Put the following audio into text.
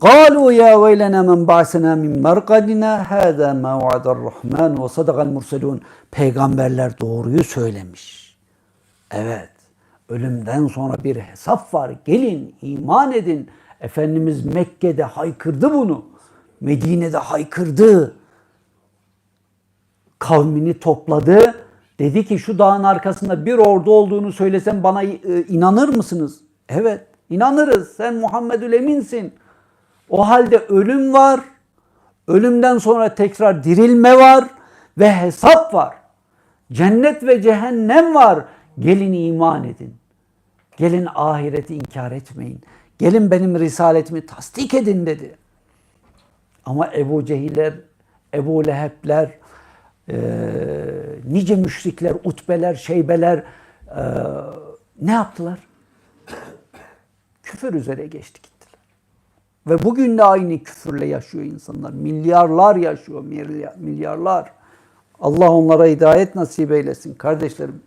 قالوا يا ويلنا من بعثنا من مرقدنا هذا ما وعد الرحمن وصدق المرسلون Peygamberler doğruyu söylemiş. Evet. Ölümden sonra bir hesap var. Gelin iman edin. Efendimiz Mekke'de haykırdı bunu. Medine'de haykırdı. Kavmini topladı. Dedi ki şu dağın arkasında bir ordu olduğunu söylesem bana e, inanır mısınız? Evet inanırız. Sen Muhammedül Emin'sin. O halde ölüm var. Ölümden sonra tekrar dirilme var ve hesap var. Cennet ve cehennem var. Gelin iman edin. Gelin ahireti inkar etmeyin. Gelin benim risaletimi tasdik edin dedi. Ama Ebu Cehiller, Ebu Leheb'ler, eee, nice müşrikler, utbeler, şeybeler eee, ne yaptılar? Küfür üzere geçti gittiler. Ve bugün de aynı küfürle yaşıyor insanlar. Milyarlar yaşıyor, milyar- milyarlar. Allah onlara hidayet nasip eylesin kardeşlerim.